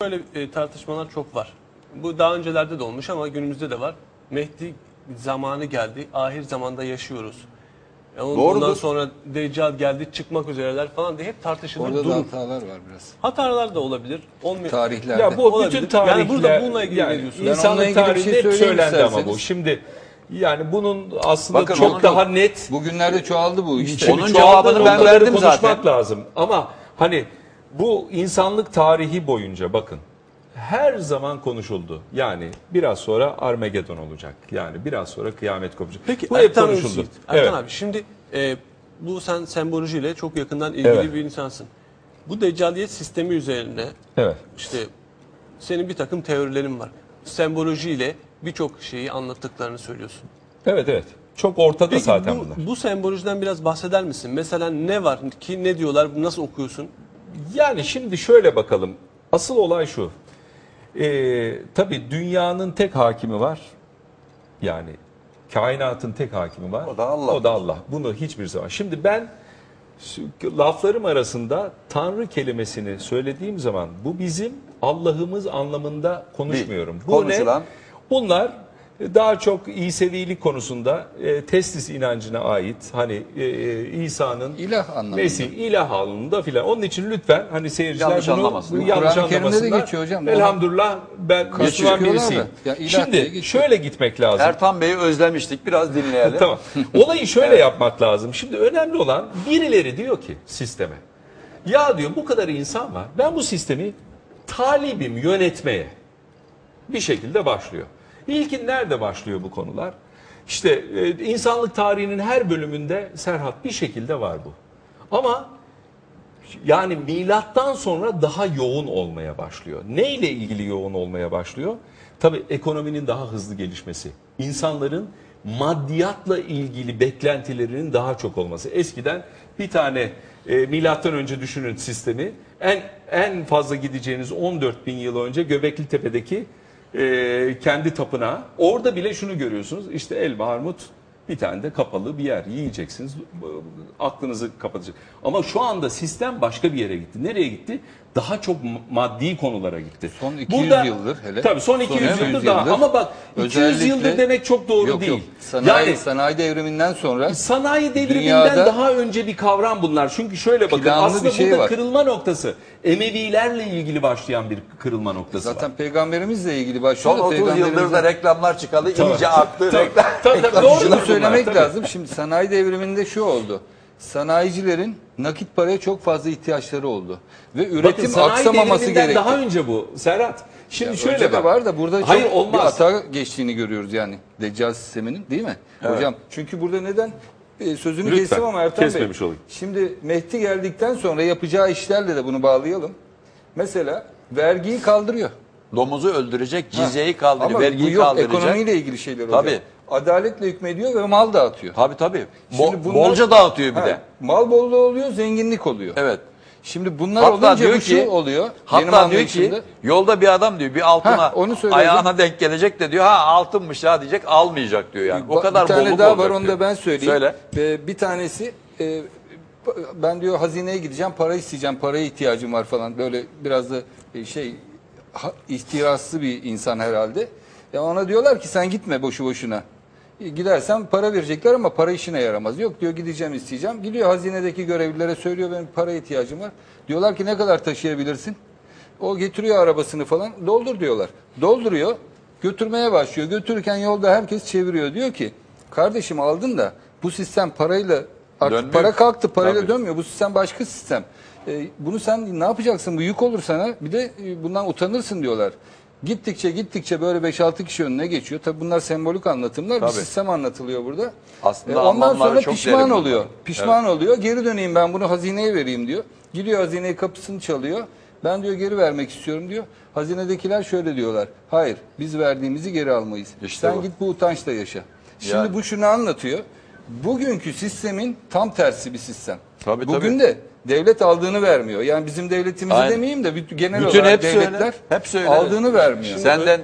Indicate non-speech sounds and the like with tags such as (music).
Böyle e, tartışmalar çok var. Bu daha öncelerde de olmuş ama günümüzde de var. Mehdi zamanı geldi. Ahir zamanda yaşıyoruz. E, ondan Doğrudur. sonra Deccal geldi çıkmak üzereler falan diye hep tartışılır. Orada da durur. hatalar var biraz. Hatalar da olabilir. Olmuyor. Tarihlerde. Ya bu Olabilir. bütün Yani tarihler, burada bununla ilgili ne diyorsun? Ben insanlık ilgili bir tarihinde şey hep söyleyeyim söylendi ama bu. isterseniz. Şimdi yani bunun aslında Bakın çok onun- daha net Bugünlerde çoğaldı bu işte. Şimdi Onun çoğaldığı cevabını ben verdim konuşmak zaten. lazım. Ama hani bu insanlık tarihi boyunca bakın her zaman konuşuldu. Yani biraz sonra Armagedon olacak. Yani biraz sonra kıyamet kopacak. Peki bu hep Ertan konuşuldu. Özyiğit. Ertan Evet. abi şimdi e, bu sen sembolojiyle çok yakından ilgili Evet. bir insansın. Bu deccaliyet sistemi üzerine Evet. işte senin bir takım teorilerin var. Sembolojiyle birçok şeyi anlattıklarını söylüyorsun. Evet evet. Çok ortada Peki zaten bu, bunlar. bu sembolojiden biraz bahseder misin? Mesela ne var ki ne diyorlar nasıl okuyorsun? Yani şimdi şöyle bakalım. Asıl olay şu. Ee, tabii dünyanın tek hakimi var. Yani kainatın tek hakimi var. O da Allah. O da Allah. Bunu hiçbir zaman. Şimdi ben laflarım arasında Tanrı kelimesini söylediğim zaman bu bizim Allah'ımız anlamında konuşmuyorum. Değil. Bu Konuşulan- ne? Bunlar daha çok İsevilik konusunda e, testis inancına ait hani e, e, İsa'nın İlah anlamında. Mesih ilah anlamında filan. Onun için lütfen hani seyirciler Yanlış bunu anlamasın. yanlış Kur'an-ı Kerim'de de anlamasınlar. geçiyor hocam. Elhamdülillah ben Müslüman birisiyim. da. Ya ilah diye Şimdi geçiyor. şöyle gitmek lazım. Ertan Bey'i özlemiştik. Biraz dinleyelim. (laughs) tamam. Olayı şöyle yapmak lazım. Şimdi önemli olan birileri diyor ki sisteme. Ya diyor bu kadar insan var. Ben bu sistemi talibim yönetmeye. Bir şekilde başlıyor. İlkin nerede başlıyor bu konular? İşte e, insanlık tarihinin her bölümünde Serhat bir şekilde var bu. Ama yani milattan sonra daha yoğun olmaya başlıyor. Ne ile ilgili yoğun olmaya başlıyor? Tabii ekonominin daha hızlı gelişmesi. İnsanların maddiyatla ilgili beklentilerinin daha çok olması. Eskiden bir tane e, milattan önce düşünün sistemi. En en fazla gideceğiniz 14 bin yıl önce Göbekli Tepe'deki e, kendi tapınağı. Orada bile şunu görüyorsunuz. İşte elma, armut, bir tane de kapalı bir yer yiyeceksiniz. Aklınızı kapatacak. Ama şu anda sistem başka bir yere gitti. Nereye gitti? Daha çok ma- maddi konulara gitti. Son 200 yıldır hele. Tabii son Son 200 200 yıldır daha. yıldır Ama bak 200 özellikle- yıldır demek çok doğru Yok değil. yok. Sanayi, yani sanayi devriminden sonra sanayi devriminden daha önce bir kavram bunlar. Çünkü şöyle bakın aslında bir şey burada var. kırılma noktası Emevilerle ilgili başlayan bir kırılma noktası var. zaten peygamberimizle ilgili başlıyor. Son 30 yıldır da reklamlar çıkalı. iyice aktı. Reklam. Tabii, tabii, doğru söylemek tabii. lazım. Şimdi sanayi devriminde şu oldu. Sanayicilerin nakit paraya çok fazla ihtiyaçları oldu. Ve Bakın üretim sanayi aksamaması gerekti. daha önce bu Serhat. Şimdi şöyle Önce de bak. var da burada Hayır çok olmaz. bir hata geçtiğini görüyoruz yani Deccal sisteminin değil mi? Hocam çünkü burada neden e, sözünü Lütfen, kestim ama Ertan kesmemiş Bey. olayım. Şimdi Mehdi geldikten sonra yapacağı işlerle de bunu bağlayalım. Mesela vergiyi kaldırıyor. Domuzu öldürecek, cizyeyi Ama kaldıracak, bu vergiyi yok kaldıracak. ekonomiyle ilgili şeyler oluyor. Tabii. Adaletle hükmediyor ve mal dağıtıyor. Tabii tabii. Bo- bunlar- bolca dağıtıyor bir Ha, de. Mal bolluğu oluyor, zenginlik oluyor. Evet. Şimdi bunlar Hatta olunca diyor bu ki, şu oluyor. Hatta diyor ki yolda bir adam diyor bir altına Ha, onu ayağına denk gelecek de diyor ha altınmış ya diyecek almayacak diyor yani. O kadar bir tane bolluk daha var onu da ben söyleyeyim. Söyle. Ve bir tanesi e, ben diyor hazineye gideceğim para isteyeceğim paraya ihtiyacım var falan böyle biraz da e, şey ha, ihtiraslı bir insan herhalde. Ya ona diyorlar ki sen gitme boşu boşuna. Gidersen para verecekler ama para işine yaramaz. Yok diyor gideceğim isteyeceğim. Gidiyor hazinedeki görevlilere söylüyor benim para ihtiyacım var. Diyorlar ki ne kadar taşıyabilirsin? O getiriyor arabasını falan doldur diyorlar. Dolduruyor götürmeye başlıyor. Götürürken yolda herkes çeviriyor. Diyor ki kardeşim aldın da bu sistem parayla artık Dönmüyor. para kalktı parayla Tabii. dönmüyor. Bu sistem başka sistem. E, bunu sen ne yapacaksın? Bu yük olur sana. Bir de e, bundan utanırsın diyorlar. Gittikçe gittikçe böyle 5-6 kişi önüne geçiyor. Tabi bunlar sembolik anlatımlar. Bir Tabii. sistem anlatılıyor burada. Aslında E, ondan sonra çok pişman oluyor. bunların. Pişman oluyor. Geri döneyim ben bunu hazineye vereyim diyor. Gidiyor hazineyi kapısını çalıyor. Ben diyor geri vermek istiyorum diyor. Hazinedekiler şöyle diyorlar. Hayır biz verdiğimizi geri almayız. İşte Sen bu. git bu utançla yaşa. Şimdi Yani. bu şunu anlatıyor. Bugünkü sistemin tam tersi bir sistem. Tabii, Bugün tabii. de devlet aldığını vermiyor. Yani bizim devletimizi Aynen. demeyeyim de bütün- genel Bütün olarak öyle. devletler Hepsi öyle. aldığını vermiyor. Senden